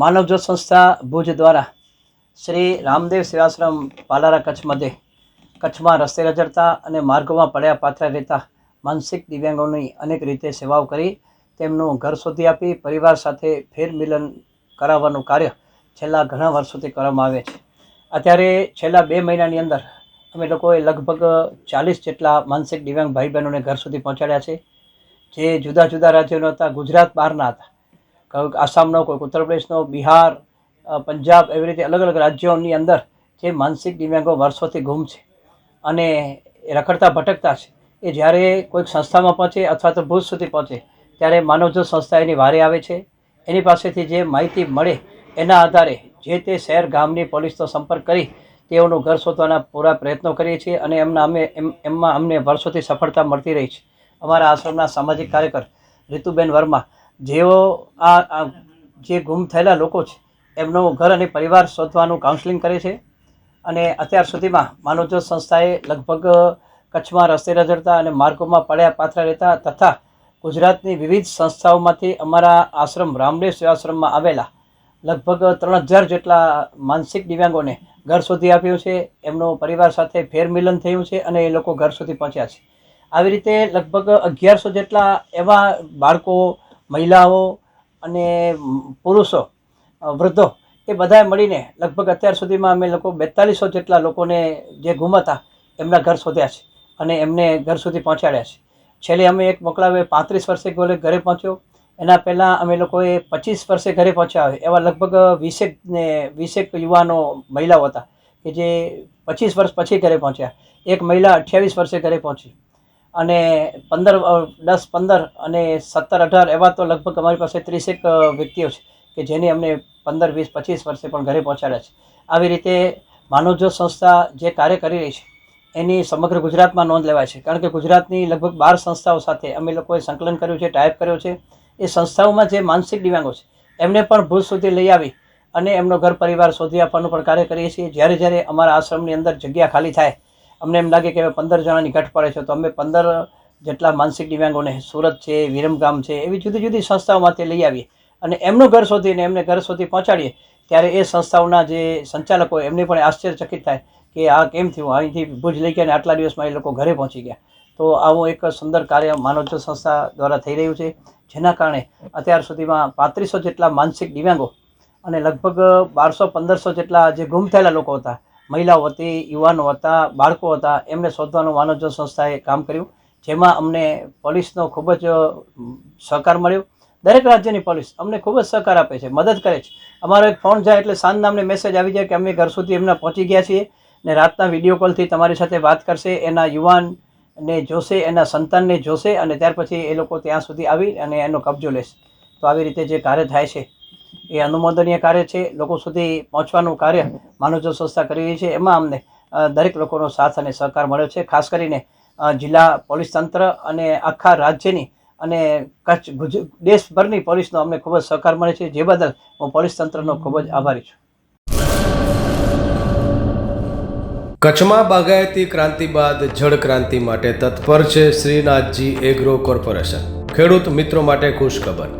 માનવજ્યોત સંસ્થા ભુજ દ્વારા શ્રી રામદેવ સેવાશ્રમ પાલારા કચ્છ મધ્યે કચ્છમાં રસ્તે રજડતા અને માર્ગોમાં પડ્યા પાથરા રહેતા માનસિક દિવ્યાંગોની અનેક રીતે સેવાઓ કરી, તેમનું ઘર શોધી આપી, પરિવાર સાથે ફેરમિલન કરાવવાનું કાર્ય છેલ્લા ઘણા વર્ષોથી કરવામાં આવે છે. અત્યારે છેલ્લા બે મહિનાની અંદર અમે લોકોએ લગભગ ચાલીસ જેટલા માનસિક દિવ્યાંગ ભાઈ બહેનોને ઘર સુધી પહોંચાડ્યા છે. જે જુદા જુદા રાજ્યોના હતા, ગુજરાત બહારના હતા. આસામનો કોઈક ઉત્તર પ્રદેશનો બિહાર પંજાબ એવી રીતે અલગ અલગ રાજ્યોની અંદર જે માનસિક દિવ્યાંગો વર્ષોથી ગુમ છે અને રખડતા, ભટકતા છે. એ જ્યારે કોઈક સંસ્થામાં પહોંચે અથવા તો ભૂજ સુધી પહોંચે, ત્યારે માનવજો સંસ્થા એની વારે આવે છે, એની પાસેથી જે માહિતી મળે એના આધારે જે તે શહેર ગામની પોલીસનો સંપર્ક કરી તેઓનું ઘર શોધવાના પૂરા પ્રયત્નો કરીએ છીએ અને એમના અમે એમ, એમમાં અમને વર્ષોથી સફળતા મળતી રહી છે. અમારા આશ્રમના સામાજિક કાર્યકર રીતુબેન વર્મા જેઓ આ જે ગુમ થયેલા લોકો છે, એમનો ઘર અને પરિવાર શોધવાનું કાઉન્સેલિંગ કરે છે. અને અત્યાર સુધીમાં માનવજ્યોત સંસ્થાએ લગભગ કચ્છમાં રસ્તે રજડતા અને માર્ગોમાં પડ્યા પાત્ર રહેતા તથા ગુજરાતની વિવિધ સંસ્થાઓમાંથી અમારા આશ્રમ રામદેવ સેવાશ્રમમાં આવેલા લગભગ ત્રણ હજાર જેટલા માનસિક દિવ્યાંગોને ઘર સુધી આપ્યું છે. એમનો પરિવાર સાથે ફેરમિલન થયું છે અને એ લોકો ઘર સુધી પહોંચ્યા છે. આવી રીતે લગભગ અગિયારસો જેટલા એવા બાળકો મહિલાઓ અને પુરુષો વૃદ્ધો એ બધાએ મળીને લગભગ અત્યાર સુધીમાં અમે લોકો બેતાલીસો જેટલા લોકોને જે ગુમ હતા એમના ઘર શોધ્યા છે અને એમને ઘર સુધી પહોંચાડ્યા છે. છેલ્લે અમે એક મોકલાવે પાંત્રીસ વર્ષે ગોલે ઘરે પહોંચ્યો. એના પહેલાં અમે લોકોએ પચીસ વર્ષે ઘરે પહોંચ્યા એવા લગભગ વીસેક ને વીસેક યુવાનો મહિલાઓ હતા કે જે પચીસ વર્ષ પછી ઘરે પહોંચ્યા. એક મહિલા અઠ્યાવીસ વર્ષે ઘરે પહોંચી. અને પંદર દસ, પંદર અને સત્તર, અઢાર એવા તો લગભગ અમારી પાસે ત્રીસેક વ્યક્તિઓ છે કે જેને અમને પંદર, વીસ, પચીસ વર્ષે પણ ઘરે પહોંચાડ્યા છે. આવી રીતે માનવજ્યોત સંસ્થા જે કાર્ય કરી રહી છે, એની સમગ્ર ગુજરાતમાં નોંધ લેવાય છે. કારણ કે ગુજરાતની લગભગ બાર સંસ્થાઓ સાથે અમે લોકોએ સંકલન કર્યું છે, ટાઈપ કર્યો છે. એ સંસ્થાઓમાં જે માનસિક દિવ્યાંગો છે, એમને પણ ભૂજ સુધી લઈ આવી અને એમનો ઘર પરિવાર શોધી આપવાનું પણ કાર્ય કરીએ છીએ. જ્યારે જ્યારે અમારા આશ્રમની અંદર જગ્યા ખાલી થાય અમને એમ લાગે કે પંદર જણાની ઘટ પડે છે, તો અમે પંદર જેટલા માનસિક દિવ્યાંગોને સુરત છે, વિરમગામ છે, એવી જુદી જુદી સંસ્થાઓમાંથી લઈ આવીએ અને એમનું ઘર શોધીને એમને ઘર સુધી પહોંચાડીએ, ત્યારે એ સંસ્થાઓના જે સંચાલકો એમને પણ આશ્ચર્યચકિત થાય કે આ કેમ થયું? અહીંથી ભુજ લઈ ગયા અને આટલા દિવસમાં એ લોકો ઘરે પહોંચી ગયા. તો આવું એક સુંદર કાર્ય માનવજ્યોત સંસ્થા દ્વારા થઈ રહ્યું છે, જેના કારણે અત્યાર સુધીમાં પાંત્રીસો જેટલા માનસિક દિવ્યાંગો અને લગભગ બારસો પંદરસો જેટલા જે ગુમ થયેલા લોકો હતા મહિલાઓ હતી, યુવાનો હતા, બાળકો હતા, એમને શોધવાનું માનવજ્યોત સંસ્થાએ કામ કર્યું. જેમાં અમને પોલીસનો ખૂબ જ સહકાર મળ્યો. દરેક રાજ્યની પોલીસ અમને ખૂબ જ સહકાર આપે છે, મદદ કરે છે. અમારો એક ફોન જાય એટલે સાંજના અમને મેસેજ આવી જાય કે અમે ઘર સુધી એમના પહોંચી ગયા છીએ ને રાતના વીડિયો કોલથી તમારી સાથે વાત કરશે, એના યુવાનને જોશે, એના સંતાનને જોશે અને ત્યાર પછી એ લોકો ત્યાં સુધી આવી અને એનો કબજો લેશે. તો આવી રીતે જે કાર્ય થાય છે એ અનુમોદનીય કાર્ય છે. લોકો સુધી પહોંચવાનું કાર્ય માનવજો સંસ્થા કરી રહી છે. એમાં અમને દરેક લોકોનો સાથ અને સહકાર મળ્યો છે. ખાસ કરીને જિલ્લા પોલીસ તંત્ર અને આખા રાજ્યની અને કચ્છ, ગુજ, દેશભરની પોલીસનો અમને ખૂબ જ સહકાર મળે છે. જે બદલ હું પોલીસ તંત્રનો ખૂબ જ આભારી છું. કચ્છમાં બાગાયતી ક્રાંતિ બાદ જળ ક્રાંતિ માટે તત્પર છે શ્રીનાથજી એગ્રો કોર્પોરેશન. ખેડૂત મિત્રો માટે ખુશખબર.